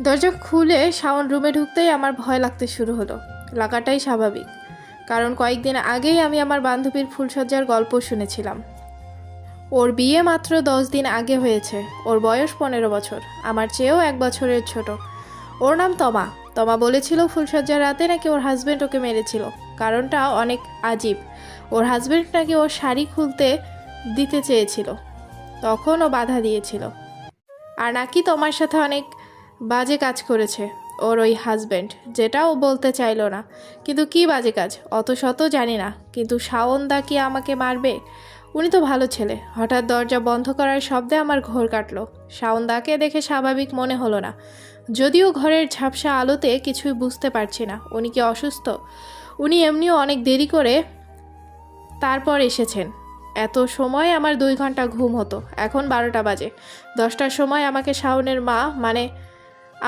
দরজা খুলে শাওন রুমে ঢুকতেই আমার ভয় লাগতে শুরু হলো। লাগাটাই স্বাভাবিক, কারণ কয়েকদিন আগেই আমি আমার বান্ধবীর ফুলসজ্জার গল্প শুনেছিলাম। ওর বিয়ে মাত্র দশ দিন আগে হয়েছে, ওর বয়স পনেরো বছর, আমার চেয়েও এক বছরের ছোট। ওর নাম তমা তমা বলেছিল ফুলসজ্জার রাতে নাকি ওর হাজব্যান্ড ওকে মেরেছিল, কারণটা অনেক আজীব। ওর হাজব্যান্ড নাকি ওর শাড়ি খুলতে দিতে চেয়েছিল, তখন ও বাধা দিয়েছিল। আর নাকি তোমার সাথে অনেক বাজে কাজ করেছে ওর ওই হাজব্যান্ড যেটা ও বলতে চাইলো না। কিন্তু কি বাজে কাজ? অত শত জানি না। কিন্তু শাওনদা কি আমাকে মারবে? উনি তো ভালো ছেলে। হঠাৎ দরজা বন্ধ করার শব্দে আমার ঘোর কাটলো। শাওনদাকে দেখে স্বাভাবিক মনে হলো না। যদিও ঘরের ঝাপসা আলোতে কিছুই বুঝতে পারছি না। উনি কি অসুস্থ? উনি এমনিও অনেক দেরি করে তারপর এসেছেন। এত সময় আমার দুই ঘণ্টা ঘুম হতো। এখন বারোটা বাজে। দশটার সময় আমাকে শাওনের মা মানে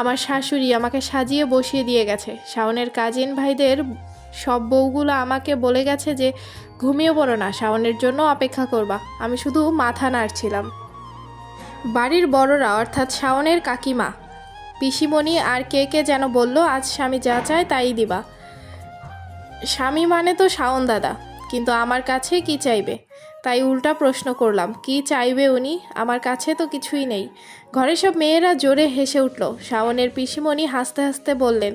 আমার শাশুড়ি আমাকে সাজিয়ে বসিয়ে দিয়ে গেছে। শাওনের কাজিন ভাইদের সব বউগুলো আমাকে বলে গেছে যে, ঘুমিয়ে পড়ো না, শাওনের জন্য অপেক্ষা করবা। আমি শুধু মাথা নাড়ছিলাম। বাড়ির বড়রা, অর্থাৎ শাওনের কাকিমা, পিসিমণি আর কে কে যেন বলল, আজ স্বামী যা চায় তাই দিবা। স্বামী মানে তো শাওন দাদা, কিন্তু আমার কাছে কি চাইবে? তাই উল্টা প্রশ্ন করলাম, কি চাইবে উনি? আমার কাছে তো কিছুই নেই। ঘরে সব মেয়েরা জোরে হেসে উঠল। শাওনের পিসিমণি হাসতে হাসতে বললেন,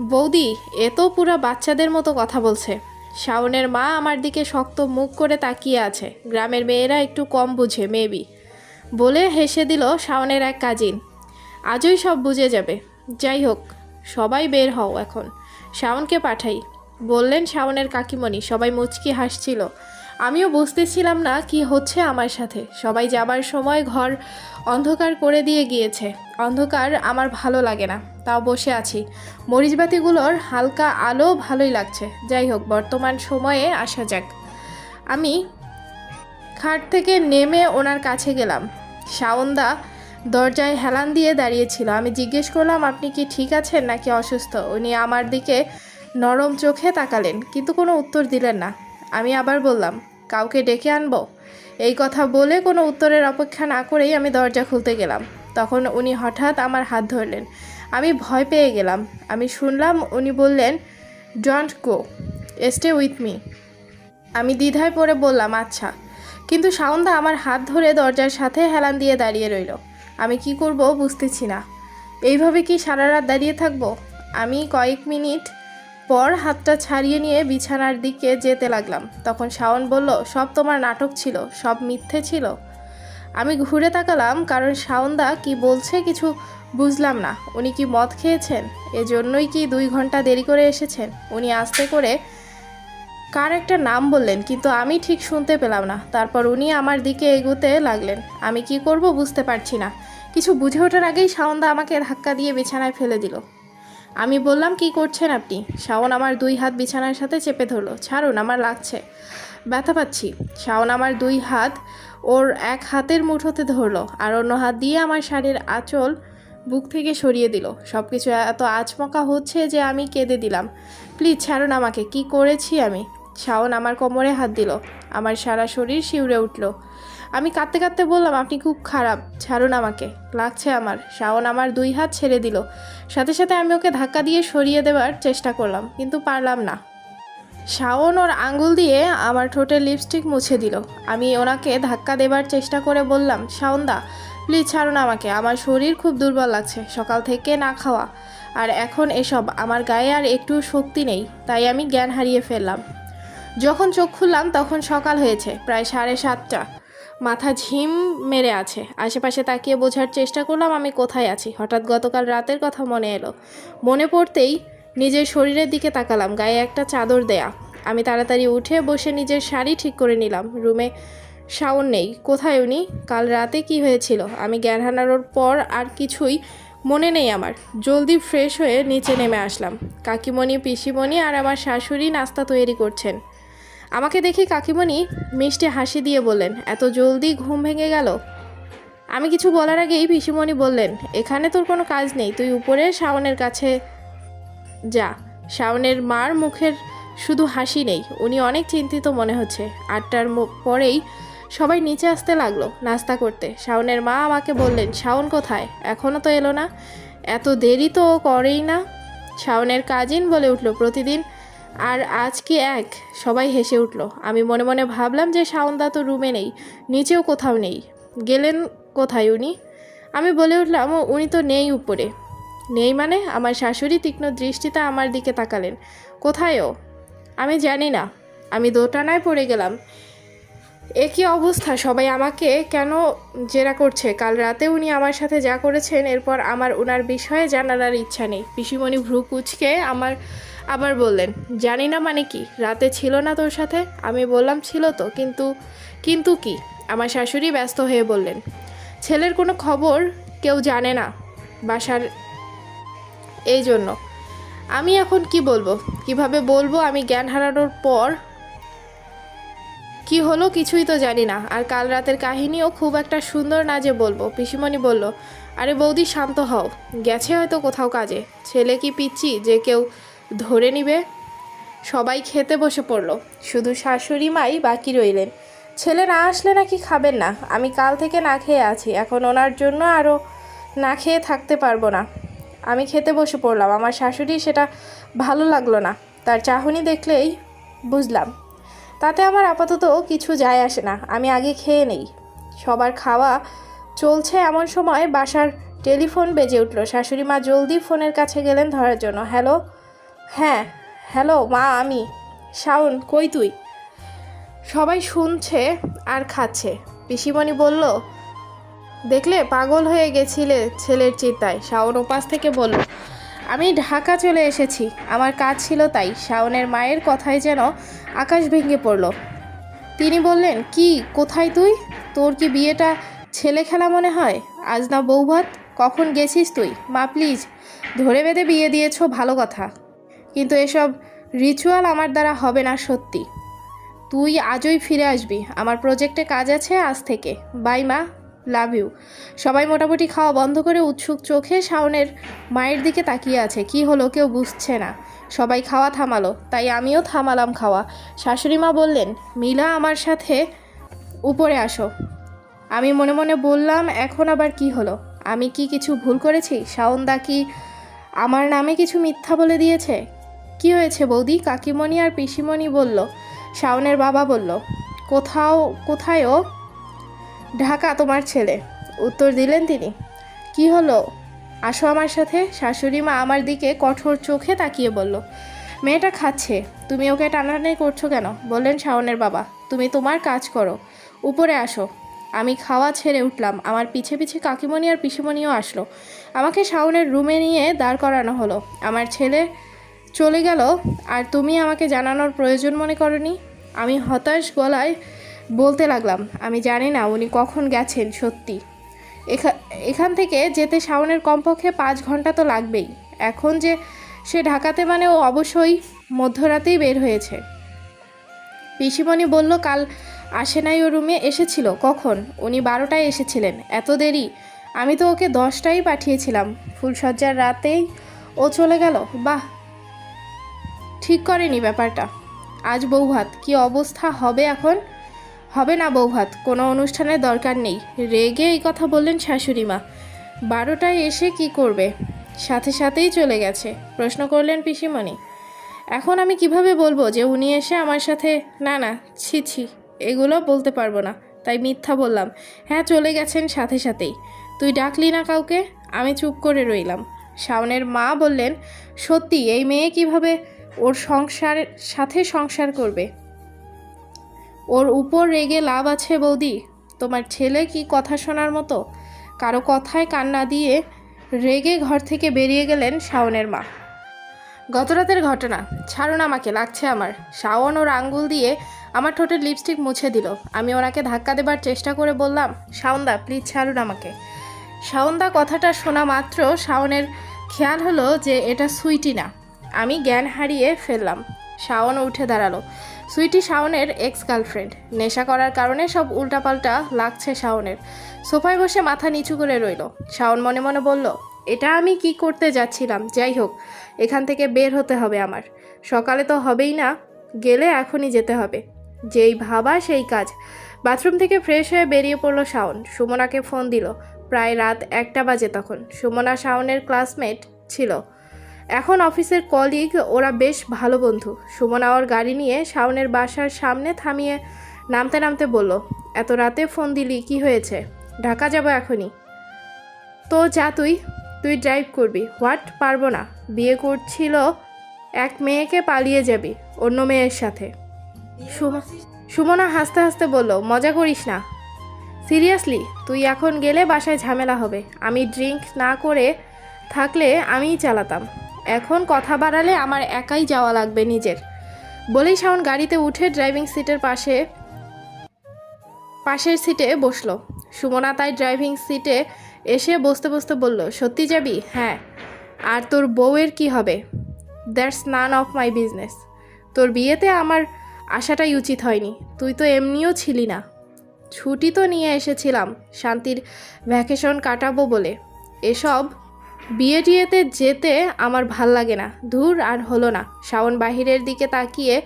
বৌদি, এ তো পুরা বাচ্চাদের মতো কথা বলছে। শাওনের মা আমার দিকে শক্ত মুখ করে তাকিয়ে আছে। গ্রামের মেয়েরা একটু কম বুঝে মেবি বলে হেসে দিল শাওনের এক কাজিন। আজই সব বুঝে যাবে। যাই হোক, সবাই বের হও এখন। শাওনকে পাঠাই। বললেন শাওনের কাকিমণি। সবাই মুচকি হাসছিল। আমিও বুঝতেছিলাম না কি হচ্ছে আমার সাথে। সবাই যাবার সময় ঘর অন্ধকার করে দিয়ে গিয়েছে। অন্ধকার আমার ভালো লাগে না, তাও বসে আছি। মরিচবাতিগুলোর হালকা আলো ভালোই লাগছে। যাই হোক, বর্তমান সময়ে আসা যাক। আমি খাট থেকে নেমে ওনার কাছে গেলাম। শাওনদা দরজায় হেলান দিয়ে দাঁড়িয়েছিল। আমি জিজ্ঞেস করলাম, আপনি কি ঠিক আছেন নাকি অসুস্থ? উনি আমার দিকে নরম চোখে তাকালেন, কিন্তু কোনো উত্তর দিলেন না। আমি আবার বললাম কাউকে ডেকে আনব? এই কথা বলে কোনো উত্তরের অপেক্ষা না করেই আমি দরজা খুলতে গেলাম। তখন উনি হঠাৎ আমার হাত ধরলেন। আমি ভয় পেয়ে গেলাম। আমি শুনলাম উনি বললেন don't go stay with me আমি দ্বিধায় পড়ে বললাম আচ্ছা। কিন্তু সাউন্দা আমার হাত ধরে দরজার সাথে হেলান দিয়ে দাঁড়িয়ে রইল। আমি কি করব বুঝতেছি না। এইভাবে কি সারা রাত দাঁড়িয়ে থাকব? আমি কয়েক মিনিট পর হাতটা ছাড়িয়ে নিয়ে বিছানার দিকে যেতে লাগলাম। তখন শাওন বলল, সব তোমার নাটক ছিল, সব মিথ্যে ছিল? আমি ঘুরে তাকালাম, কারণ শাওনদা কি বলছে কিছু বুঝলাম না। উনি কি মদ খেয়েছেন? এজন্যই কি দুই ঘণ্টা দেরি করে এসেছেন? উনি আস্তে করে কার একটা নাম বললেন, কিন্তু আমি ঠিক শুনতে পেলাম না। তারপর উনি আমার দিকে এগোতে লাগলেন। আমি কি করব বুঝতে পারছি না। কিছু বুঝে ওঠার আগেই শাওনদা আমাকে ধাক্কা দিয়ে বিছানায় ফেলে দিল। আমি বললাম, কি করছেন আপনি? শাওন আমার দুই হাত বিছানার সাথে চেপে ধরলো। ছাড়ুন, আমার লাগছে। ব্যথা পাচ্ছি। শাওন আমার দুই হাত ওর এক হাতের মুঠোতে ধরলো আর অন্য হাত দিয়ে আমার শাড়ির আঁচল বুক থেকে সরিয়ে দিল। সব কিছু এত আচমকা হচ্ছে যে আমি কেঁদে দিলাম। প্লিজ ছাড়ুন আমাকে, কি করেছি আমি? শাওন আমার কোমরে হাত দিল। আমার সারা শরীর শিউরে উঠল। আমি কাঁদতে কাঁদতে বললাম, আপনি খুব খারাপ, ছাড়ুন আমাকে। লাগছে আমার। শাওন আমার দুই হাত ছেড়ে দিল। সাথে সাথে আমি ওকে ধাক্কা দিয়ে সরিয়ে দেওয়ার চেষ্টা করলাম, কিন্তু পারলাম না। শাওন ওর আঙ্গুল দিয়ে আমার ঠোঁটে লিপস্টিক মুছে দিল। আমি ওনাকে ধাক্কা দেবার চেষ্টা করে বললাম শাওনদা প্লিজ ছাড়ুন আমাকে। আমার শরীর খুব দুর্বল লাগছে। সকাল থেকে না খাওয়া। আর এখন এসব, আমার গায়ে আর একটু শক্তি নেই, তাই আমি জ্ঞান হারিয়ে ফেললাম। যখন চোখ খুললাম, তখন সকাল হয়েছে, প্রায় সাড়ে সাতটা। মাথা ঝিম মেরে আছে। আশেপাশে তাকিয়ে বোঝার চেষ্টা করলাম আমি কোথায় আছি। হঠাৎ গতকাল রাতের কথা মনে এলো। মনে পড়তেই নিজের শরীরের দিকে তাকালাম, গায়ে একটা চাদর দেয়া। আমি তাড়াতাড়ি উঠে বসে নিজের শাড়ি ঠিক করে নিলাম। রুমে শাওন নেই। কোথায় উনি? কাল রাতে কি হয়েছিল? আমি জ্ঞান হারানোর পর আর কিছুই মনে নেই আমার। জলদি ফ্রেশ হয়ে নিচে নেমে আসলাম। কাকিমণি, পিসিমণি আর আমার শাশুড়ি নাস্তা তৈরি করছেন। আমাকে দেখে কাকিমণি মিষ্টি হাসি দিয়ে বললেন, এত জলদি ঘুম ভেঙে গেল? আমি কিছু বলার আগেই পিসিমণি বললেন, এখানে তোর কোনো কাজ নেই, তুই উপরে, শাওনের কাছে যা। শাওনের মার মুখের শুধু হাসি নেই, উনি অনেক চিন্তিত মনে হচ্ছে। আটটার পরেই সবাই নিচে আসতে লাগল নাস্তা করতে। শাওনের মা আমাকে বললেন, শাওন কোথায়? এখনও তো এলো না। এত দেরি তো করেই না। শাওনের কাজিন বলে উঠল, প্রতিদিন আর আজ কি এক? সবাই হেসে উঠল। আমি মনে মনে ভাবলাম যে শাওনদা তো রুমে নেই নিচেও কোথাও নেই। গেলেন কোথায় উনি? আমি বলে উঠলাম "ও, উনি তো নেই উপরে। নেই মানে? আমার শাশুড়ি তীক্ষ্ণ দৃষ্টিতে আমার দিকে তাকালেন। কোথায়ও আমি জানি না। আমি দোটানায় পড়ে গেলাম। একই অবস্থা? সবাই আমাকে কেন জেরা করছে? কাল রাতে উনি আমার সাথে যা করেছেন এরপর আমার ওনার বিষয়ে জানার ইচ্ছা নেই। পিসিমণি ভ্রু কুচকে আমার আবার বললেন, জানি না মানে কি? রাতে ছিল না তোর সাথে? আমি বললাম, ছিল তো, কিন্তু কিন্তু কি? আমার শাশুড়ি ব্যস্ত হয়ে বললেন, ছেলের কোনো খবর কেউ জানে না বাসার এই জন্য। আমি এখন কি বলব? কীভাবে বলব? আমি জ্ঞান হারানোর পর কি হলো কিছুই তো জানি না। আর কাল রাতের কাহিনীও খুব একটা সুন্দর না যে বলব। পিসিমণি বলল, আরে বৌদি, শান্ত হও। গেছে হয়তো কোথাও কাজে। ছেলে কি পিচ্ছি? যে কেউ ধরে নিবে। সবাই খেতে বসে পড়ল। শুধু শাশুড়ি মাই বাকি রইলেন। ছেলে না আসলে নাকি খাবেন না। আমি কাল থেকে না খেয়ে আছি। এখন ওনার জন্য আরও না খেয়ে থাকতে পারব না। আমি খেতে বসে পড়লাম। আমার শাশুড়ি সেটা ভালো লাগল না। তার চাহনি দেখলেই বুঝলাম। তাতে আমার আপাতত কিছু যায় আসে না। আমি আগে খেয়ে নেই। সবার খাওয়া চলছে এমন সময় বাসার টেলিফোন বেজে উঠল। শাশুড়ি মা জলদি ফোনের কাছে গেলেন ধরার জন্য। হ্যালো হ্যাঁ হ্যালো, মা, আমি। শাওন, কই তুই? সবাই শুনছে আর খাচ্ছে। পিসিমণি বলল, দেখলে পাগল হয়ে গেছিলে ছেলের চিন্তায়। শাওন ওপাশ থেকে বলল, আমি ঢাকা চলে এসেছি। আমার কাজ ছিল তাই। শাওনের মায়ের কথায় যেন আকাশ ভেঙে পড়ল। তিনি বললেন, কি, কোথায় তুই? তোর কি বিয়েটা ছেলে খেলা মনে হয়? আজ না বৌভাত? কখন গেছিস তুই? মা, প্লিজ, ধরে বেঁধে বিয়ে দিয়েছ, ভালো কথা। কিন্তু এসব রিচুয়াল আমার দ্বারা হবে না সত্যি। তুই আজই ফিরে আসবি। আমার প্রজেক্টে কাজ আছে আজ থেকে। বাই মা। লাভ ইউ সবাই মোটামুটি খাওয়া বন্ধ করে উৎসুক চোখে শাওনের মায়ের দিকে তাকিয়ে আছে। কি হলো কেউ বুঝছে না। সবাই খাওয়া থামালো। তাই আমিও থামালাম খাওয়া। শাশুড়ি মা বললেন, মিলা, আমার সাথে উপরে আসো। আমি মনে মনে বললাম, এখন আবার কি হলো? আমি কি কিছু ভুল করেছি? শাওনদা কি আমার নামে কিছু মিথ্যা বলে দিয়েছে? কি হয়েছে বৌদি? কাকিমণি আর পিসিমণি বলল, শাওনের বাবা বলল, কোথাও, কোথায় ও? ঢাকা, তোমার ছেলে। উত্তর দিলেন তিনি। কি হলো? আসো আমার সাথে। শাশুড়ি মা আমার দিকে কঠোর চোখে তাকিয়ে বলল, মেয়েটা খাচ্ছে। তুমি ওকে টানাটানি করছ কেন? বললেন শাওনের বাবা, তুমি তোমার কাজ করো। উপরে আসো। আমি খাওয়া ছেড়ে উঠলাম। আমার পিছে পিছে কাকিমণি আর পিসিমণিও আসলো। আমাকে শাওনের রুমে নিয়ে দাঁড় করানো হলো। আমার ছেলে চলে গেল। আর তুমি আমাকে জানানোর প্রয়োজন মনে করনি? আমি হতাশ গলায় বলতে লাগলাম, আমি জানি না উনি কখন গেছেন সত্যি। এখা, এখান থেকে যেতে শাওনের কমপক্ষে পাঁচ ঘণ্টা তো লাগবেই। এখন যে সে ঢাকাতে মানে ও অবশ্যই মধ্যরাতেই বের হয়েছে। পিসিমণি বলল, কাল আসে নাই ও রুমে এসেছিল। কখন? উনি বারোটায় এসেছিলেন। এত দেরি? আমি তো ওকে দশটাই পাঠিয়েছিলাম। ফুলসজ্জার রাতেই ও চলে গেল। বাহ! ঠিক করেনি ব্যাপারটা। আজ বৌভাত, কি অবস্থা হবে এখন? হবে না বৌভাত, কোনো অনুষ্ঠানের দরকার নেই। রেগে এই কথা বললেন শাশুড়ি মা। বারোটায় এসে কি করবে? সাথে সাথেই চলে গেছে, প্রশ্ন করলেন পিসিমণি। এখন আমি কীভাবে বলব যে উনি এসে আমার সাথে, না না, ছি ছি, এগুলো বলতে পারব না, তাই মিথ্যা বললাম। হ্যাঁ চলে গেছেন সাথে সাথেই। তুই ডাকলি না কাউকে? আমি চুপ করে রইলাম। শাওনের মা বললেন, সত্যি, এই মেয়ে কীভাবে ওর সংসারের সাথে সংসার করবে। ওর উপর রেগে লাভ আছে বৌদি। তোমার ছেলে কি কথা শোনার মতো? কারও কথায় কান্না দিয়ে রেগে ঘর থেকে বেরিয়ে গেলেন শাওনের মা। গতরাতের ঘটনা, ছাড়ুন আমাকে, লাগছে আমার। শাওন ওর আঙ্গুল দিয়ে আমার ঠোঁটের লিপস্টিক মুছে দিল। আমি ওনাকে ধাক্কা দেবার চেষ্টা করে বললাম, শাওনদা প্লিজ ছাড়ুন আমাকে। শাওনদা কথাটা শোনা মাত্র শাওনের খেয়াল হলো যে এটা সুইটি না। আমি জ্ঞান হারিয়ে ফেললাম। শাওন উঠে দাঁড়াল। সুইটি শাওনের এক্স গার্লফ্রেন্ড নেশা করার কারণে সব উল্টাপাল্টা লাগছে শাওনের। সোফায় বসে মাথা নিচু করে রইল। শাওন মনে মনে বলল, এটা আমি কি করতে যাচ্ছিলাম? যাই হোক, এখান থেকে বের হতে হবে আমার। সকালে তো হবেই না, গেলে এখনই যেতে হবে। যেই ভাবা সেই কাজ। বাথরুম থেকে ফ্রেশ হয়ে বেরিয়ে পড়ল শাওন। সুমনাকে ফোন দিল। প্রায় রাত একটা বাজে তখন। সুমনা শাওনের ক্লাসমেট ছিল। এখন অফিসের কলিগ ওরা বেশ ভালো বন্ধু। সুমনা ওর গাড়ি নিয়ে শাওনের বাসার সামনে থামিয়ে নামতে নামতে বলল, এত রাতে ফোন দিলি, কি হয়েছে? ঢাকা যাব এখনই। তো যা তুই তুই ড্রাইভ করবি। হোয়াট? পারব না। বিয়ে করছিল এক মেয়েকে পালিয়ে যাবি, অন্য মেয়ের সাথে। সুম- সুমনা হাসতে হাসতে বলল, মজা করিস না। সিরিয়াসলি, তুই এখন গেলে বাসায় ঝামেলা হবে। আমি ড্রিঙ্ক না করে থাকলে আমিই চালাতাম। এখন কথা বাড়ালে আমার একাই যাওয়া লাগবে নিজের। বলেই শাওন গাড়িতে উঠে ড্রাইভিং সিটের পাশে, পাশের সিটে বসল। সুমনা তাই ড্রাইভিং সিটে এসে বসতে বসতে বলল, সত্যি যাবি? হ্যাঁ। আর তোর বউয়ের কি হবে? That's none of my business তোর বিয়েতে আমার আসাটাই উচিত হয়নি। তুই তো এমনিও ছিলি না। ছুটি তো নিয়ে এসেছিলাম। শান্তির ভ্যাকেশন কাটাবো বলে। এসব বিয়ে টিয়েতে যেতে আমার ভালো লাগে না। ধুর আর হলো না। শাওন বাহিরের দিকে তাকিয়ে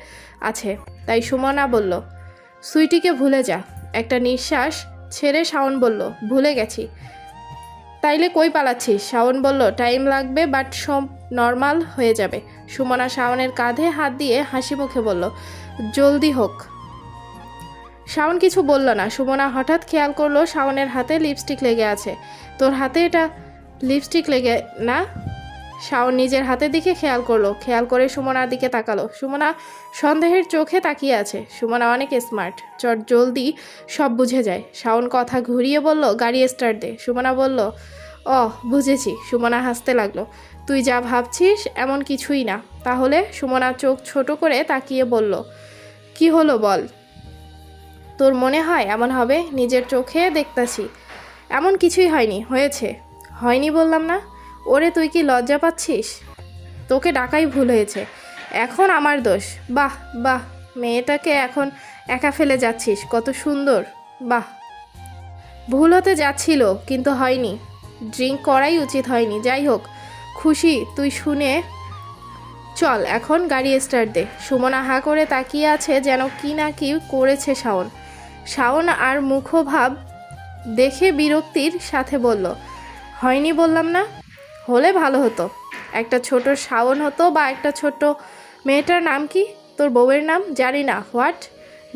আছে, তাই সুমনা বলল, সুইটিকে ভুলে যা। একটা নিঃশ্বাস ছেড়ে শাওন বলল, ভুলে গেছি। তাইলে কই পালাচ্ছিস? শাওন বলল, টাইম লাগবে, বাট সব নর্মাল হয়ে যাবে। সুমনা শাওনের কাঁধে হাত দিয়ে হাসি মুখে বলল, জলদি হোক। শাওন কিছু বলল না। সুমনা হঠাৎ খেয়াল করল শাওনের হাতে লিপস্টিক লেগে আছে। তোর হাতে এটা লিপস্টিক লেগে, না? শাওন নিজের হাতের দিকে খেয়াল করল, খেয়াল করে সুমনার দিকে তাকালো। সুমনা সন্দেহের চোখে তাকিয়ে আছে। সুমনা অনেক স্মার্ট চট জলদি সব বুঝে যায়। শাওন কথা ঘুরিয়ে বলল, গাড়ি স্টার্ট দে। সুমনা বলল, ও, বুঝেছি। সুমনা হাসতে লাগল, তুই যা ভাবছিস এমন কিছুই না। তাহলে সুমনা চোখ ছোট করে তাকিয়ে বলল, কি হলো বল? তোর মনে হয় এমন হবে? নিজের চোখে দেখতাছি। এমন কিছুই হয়নি, হয়েছে। হয়নি বললাম না? ওরে তুই কি লজ্জা পাচ্ছিস? তোকে ডাকাই ভুল হয়েছে। এখন আমার দোষ। বাহ বাহ, মেয়েটাকে এখন একা ফেলে যাচ্ছিস, কত সুন্দর। বাহ। ভুল হতে যাচ্ছিল, কিন্তু হয়নি। ড্রিঙ্ক করাই উচিত হয়নি। যাই হোক, খুশি, তুই শুনে চল, এখন গাড়ি স্টার্ট দে। সুমনা হা করে তাকিয়ে আছে যেন কি না কি করেছে শাওন। শাওন আর মুখভাব দেখে বিরক্তির সাথে বলল হয়নি বললাম না? হলে ভালো হতো। একটা ছোট শাওন হতো বা একটা ছোট মেয়েটার নাম কি? তোর বউয়ের নাম? জানি না। হোয়াট?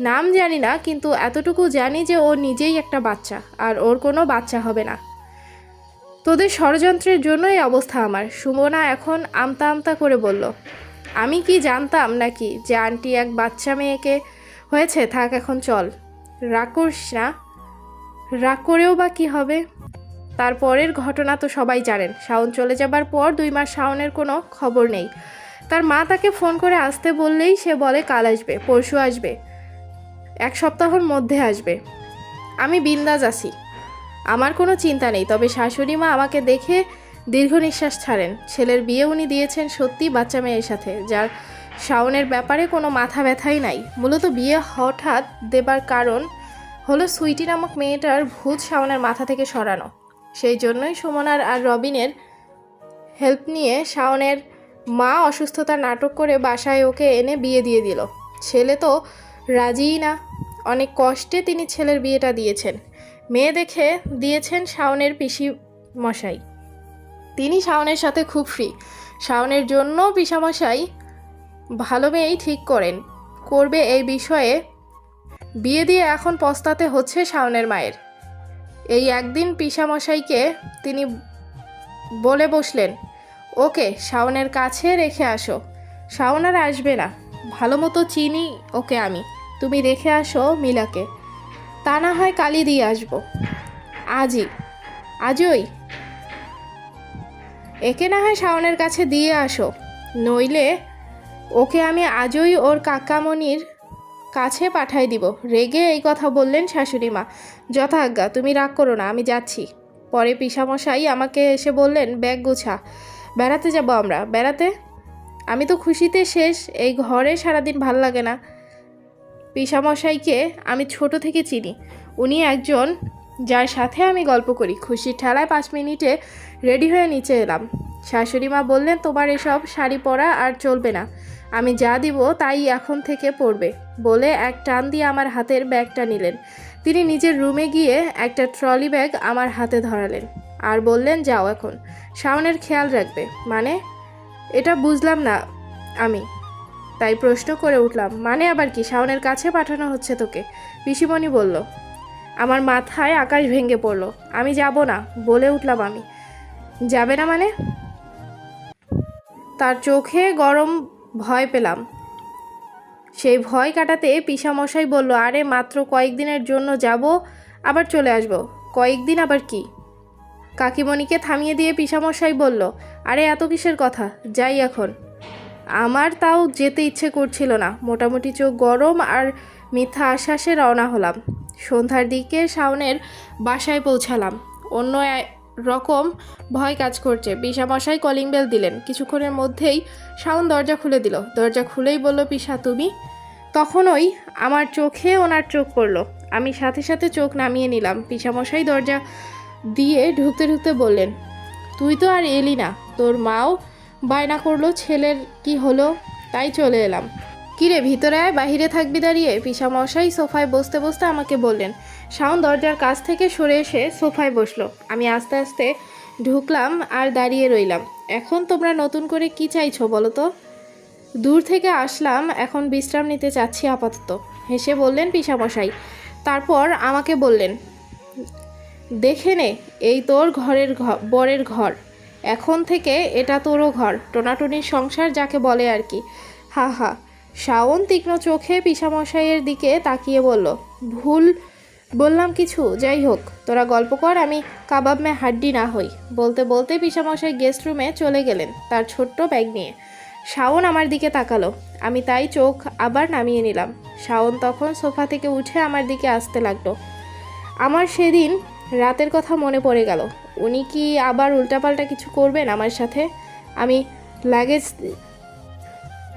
নাম জানি না, কিন্তু এতটুকু জানি যে ও নিজেই একটা বাচ্চা, আর ওর কোনো বাচ্চা হবে না। তোদের ষড়যন্ত্রের জন্যই অবস্থা আমার, সুমনা এখন আমতা আমতা করে বলল। আমি কি জানতাম নাকি যে আন্টি এক বাচ্চা মেয়েকে হয়েছে? থাক এখন চল। রাগ করিস না? রাগ করেও বা কি হবে? তারপরের ঘটনা তো সবাই জানেন। শাওন চলে যাবার পর দুই মাস শাওনের কোনো খবর নেই। তার মা তাকে ফোন করে আসতে বললেই সে বলে, কাল আসবে, পরশু আসবে। এক সপ্তাহর মধ্যে আসবে। আমি বিন্দাজ আছি। আমার কোনো চিন্তা নেই। তবে শাশুড়ি মা আমাকে দেখে দীর্ঘ নিঃশ্বাস ছাড়েন। ছেলের বিয়ে উনি দিয়েছেন সত্যি বাচ্চা মেয়ের সাথে, যার শাওনের ব্যাপারে কোনো মাথা ব্যথাই নাই। মূলত বিয়ে হঠাৎ দেবার কারণ হলো সুইটি নামক মেয়েটার ভূত শাওনের মাথা থেকে সরানো। সেই জন্যই সুমনার আর রবিনের হেল্প নিয়ে শাওনের মা অসুস্থতার নাটক করে বাসায় ওকে এনে বিয়ে দিয়ে দিল। ছেলে তো রাজিই না। অনেক কষ্টে তিনি ছেলের বিয়েটা দিয়েছেন। মেয়ে দেখে দিয়েছেন শাওনের পিসি মশাই। তিনি শাওনের সাথে খুব ফ্রি শাওনের জন্য পিসামশাই ভালো মেয়েই ঠিক করেন। করবে এই বিষয়ে। বিয়ে দিয়ে এখন পস্তাতে হচ্ছে শাওনের মায়ের। এই একদিন পিসামশাইকে তিনি বলে বসলেন, ওকে, শাওনের কাছে রেখে আসো। শাওন আর আসবে না। ভালো মতো চিনি ওকে আমি। তুমি রেখে আসো মিলাকে। তা না হয় কালি দিয়ে আসব। আজই। আজই। একে না হয় শাওনের কাছে দিয়ে আসো। নইলে ওকে আমি আজই ওর কাকামণির কাছে পাঠাই দিব। রেগে এই কথা বললেন শাশুড়ি মা। যথাজ্ঞা, তুমি রাগ করো না, আমি যাচ্ছি। পরে পিসামশাই আমাকে এসে বললেন, ব্যাগ গুছা, বেড়াতে যাব আমরা। বেড়াতে? আমি তো খুশিতে শেষ, এই ঘরে সারাদিন ভালো লাগে না। পিসামশাইকে আমি ছোট থেকে চিনি। উনি একজন যার সাথে আমি গল্প করি। খুশির ঠেলায় পাঁচ মিনিটে রেডি হয়ে নিচে এলাম। শাশুড়ি মা বললেন, তোমার এসব শাড়ি পরা আর চলবে না। আমি যা দিব তাই এখন থেকে পরবে। বলে এক টান দিয়ে আমার হাতের ব্যাগটা নিলেন। তিনি নিজের রুমে গিয়ে একটা ট্রলি ব্যাগ আমার হাতে ধরালেন আর বললেন, যাও এখন। শাওনের খেয়াল রাখবে। মানে? এটা বুঝলাম না আমি। তাই প্রশ্ন করে উঠলাম মানে আবার কি? শাওনের কাছে পাঠানো হচ্ছে তোকে? পিসিমণি বলল, আমার মাথায় আকাশ ভেঙে পড়ল, আমি যাব না। বলে উঠলাম আমি। যাবে না মানে? তার চোখে গরম ভয় পেলাম। সেই ভয় কাটাতে পিসামশাই বলল, আরে, মাত্র কয়েকদিনের জন্য যাব, আবার চলে আসব। কয়েকদিন আবার কি? কাকিমণিকে থামিয়ে দিয়ে পিসামশাই বলল, আরে, এত কিসের কথা? যাই এখন। আমার তাও যেতে ইচ্ছে করছিল না। মোটামুটি চোখ গরম আর মিথ্যা আশ্বাসে রওনা হলাম। সন্ধ্যার দিকে শাওনের বাসায় পৌঁছালাম। অন্য রকম ভয় কাজ করছে। পিসামশাই কলিং বেল দিলেন। কিছুক্ষণের মধ্যেই শাওন দরজা খুলে দিল। দরজা খুলেই বলল, পিসা, তুমি? তখনই আমার চোখে ওনার চোখ পড়ল। আমি সাথে সাথে চোখ নামিয়ে নিলাম। পিসামশাই দরজা দিয়ে ঢুকতে ঢুকতে বললেন, তুই তো আর এলি না। তোর মাও বায়না করল, ছেলের কি হলো, তাই চলে এলাম। কিরে, ভিতরে আয়, বাহিরে থাকবি দাঁড়িয়ে? পিসামশাই সোফায় বসতে বসতে আমাকে বললেন। শাওন দরজার কাছ থেকে সরে এসে সোফায় বসল। আমি আস্তে আস্তে ঢুকলাম আর দাঁড়িয়ে রইলাম। এখন তোমরা নতুন করে কি চাইছো বলো তো? দূর থেকে আসলাম, এখন বিশ্রাম নিতে চাচ্ছি আপাতত। হেসে বললেন পিসামশাই। তারপর আমাকে বললেন, দেখে নে, এই তোর ঘরের ঘর বরের ঘর। এখন থেকে এটা তোরও ঘর, টোনাটুনির সংসার যাকে বলে আর কি। হা হা শাওন তীক্ষ্ণ চোখে পিসামশাইয়ের দিকে তাকিয়ে বলল, ভুল, বললাম কিছু, যাই হোক, তোরা গল্প কর, আমি কাবাব মে হাড্ডি না হই। বলতে বলতে পিসামশাই গেস্ট রুমে চলে গেলেন তার ছোট্ট ব্যাগ নিয়ে। শাওন আমার দিকে তাকালো, আমি তাই চোখ আবার নামিয়ে নিলাম। শাওন তখন সোফা থেকে উঠে আমার দিকে আসতে লাগল। আমার সেদিন রাতের কথা মনে পড়ে গেল। উনি কি আবার উল্টাপাল্টা কিছু করবেন আমার সাথে? আমি লাগেজ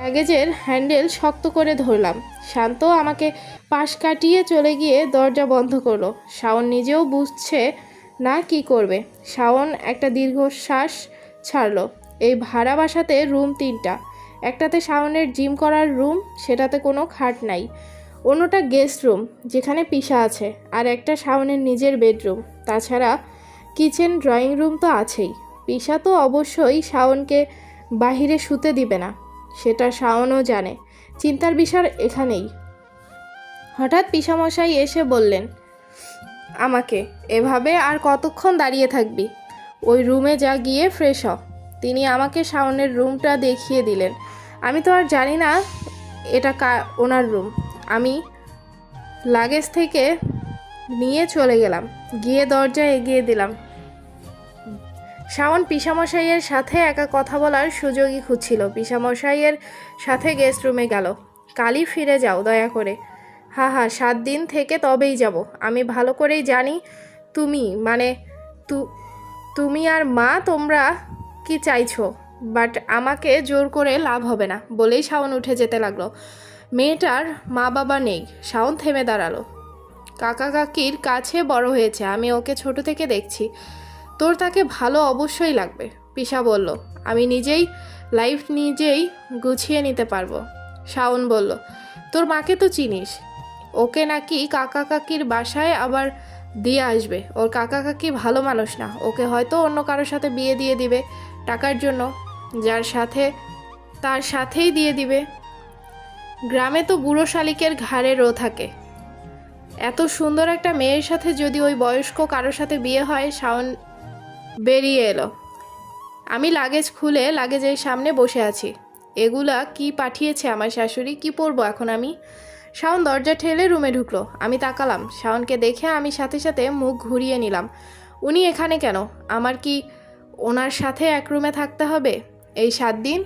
লাগেজের হ্যান্ডেল শক্ত করে ধরলাম। শান্ত আমাকে পাশ কাটিয়ে চলে গিয়ে দরজা বন্ধ করল। শাওন নিজেও বুঝছে না কি করবে। শাওন একটা দীর্ঘশ্বাস ছাড়লো। এই ভাড়া বাসাতে রুম তিনটা। একটাতে শাওনের জিম করার রুম, সেটাতে কোনো খাট নাই। অন্যটা গেস্ট রুম, যেখানে পিসা আছে, আর একটা শাওনের নিজের বেডরুম। তাছাড়া কিচেন ড্রয়িং রুম তো আছেই। পিসা তো অবশ্যই শাওনকে বাহিরে শুতে দিবে না। সেটা শাওনও জানে। চিন্তার বিষয় এখানেই। হঠাৎ পিসামশাই এসে বললেন, আমাকে, এভাবে আর কতক্ষণ দাঁড়িয়ে থাকবি? ওই রুমে যা গিয়ে ফ্রেশ হ। তিনি আমাকে শাওনের রুমটা দেখিয়ে দিলেন। আমি তো আর জানি না এটা কা, ওনার রুম। আমি লাগেজ থেকে নিয়ে চলে গেলাম। গিয়ে দরজা এগিয়ে দিলাম। শাওন পিসামশাইয়ের সাথে একা কথা বলার সুযোগই খুঁজছিল। পিসামশাইয়ের সাথে গেস্ট রুমে গেল। কালই ফিরে যাও, দয়া করে। হা হা, সাত দিন থেকে তবেই যাব। আমি ভালো করেই জানি তুমি মানে তু, তুমি আর মা তোমরা কি চাইছো বাট আমাকে জোর করে লাভ হবে না, বলেই শাওন উঠে যেতে লাগল। মেয়েটার মা বাবা নেই, শাওন থেমে দাঁড়াল। কাকা কাকির কাছে বড় হয়েছে, আমি ওকে ছোট থেকে দেখছি। তোর তাকে ভালো অবশ্যই লাগবে। পিসা বলল, আমি নিজেই লাইফ নিজেই গুছিয়ে নিতে পারব। শাওন বলল, তোর মাকে তো চিনিস। ওকে নাকি কাকা কাকির বাসায় আবার দিয়ে আসবে। ওর কাকা কাকি ভালো মানুষ না। ওকে হয়তো অন্য কারোর সাথে বিয়ে দিয়ে দিবে। টাকার জন্য যার সাথে, তার সাথেই দিয়ে দিবে। গ্রামে তো বুড়ো শালিকের ঘাড়ে রো থাকে। এত সুন্দর একটা মেয়ের সাথে যদি ওই বয়স্ক কারোর সাথে বিয়ে হয়, শাওন বেরিয়ে এলো। আমি লাগেজ খুলে লাগেজের সামনে বসে আছি। এগুলা কি পাঠিয়েছে আমার শাশুড়ি? কি পরবো এখন আমি? শাওন দরজা ঠেলে রুমে ঢুকলো। আমি তাকালাম। শাওনকে দেখে আমি সাথে সাথে মুখ ঘুরিয়ে নিলাম। উনি এখানে কেন? আমার কি ওনার সাথে এক রুমে থাকতে হবে? এই সাত দিন